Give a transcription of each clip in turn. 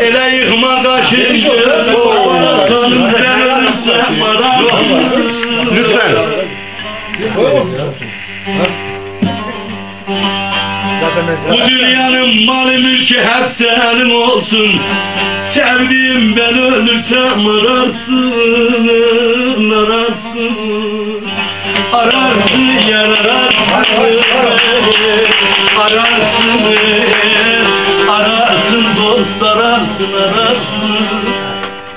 Ele yıkma kaşınca. Kanım sen ölürsen bana. Lütfen. Bu dünyanın malı mülkü hep senin olsun. Sevdiğim ben ölürsem ararsın.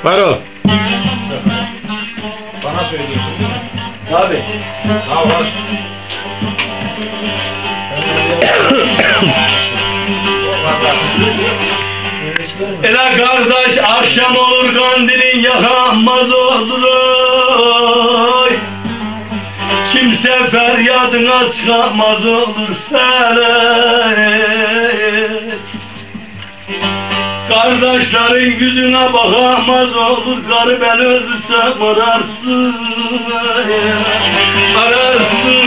Var ol. Bana söylüyorsun. Tabii. Sağ ol. Ela kardeş akşam olur kandilin yakamaz olur. Kimse feryadına çıkamaz olur felek Kardeşlerin yüzüne bakamaz olur Karı ben ölürsem ararsın Ararsın,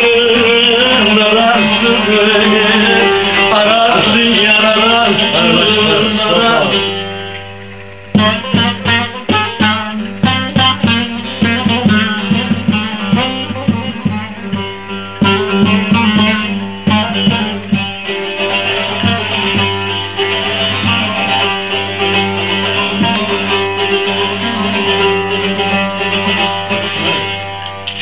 ararsın Ararsın, yaralarsın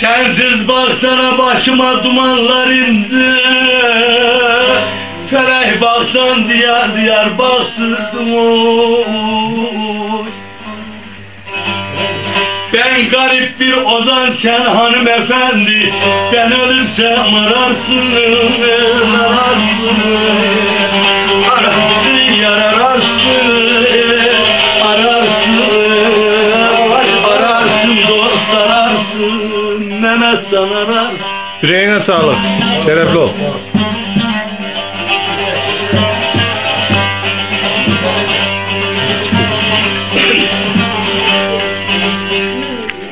Sensiz baksana başıma dumanlar indi. Felek baksan diyar diyar baksırdım oy. Ben garip bir ozan sen hanımefendi. Ben ölürsem ararsın Ararsın Ararsın Yüreğine sağlık. Şerefli ol.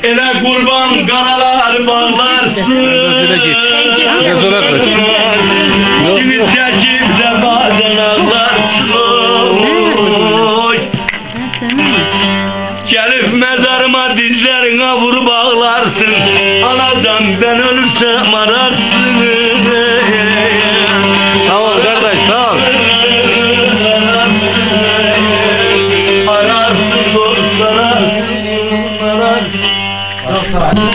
Ele kurban karalar bağlarsın Biraz ağlarsın Anacan ben ölürsem ararsın. Sağ ol kardeş sağ ol. Ararsın ararsın ararsın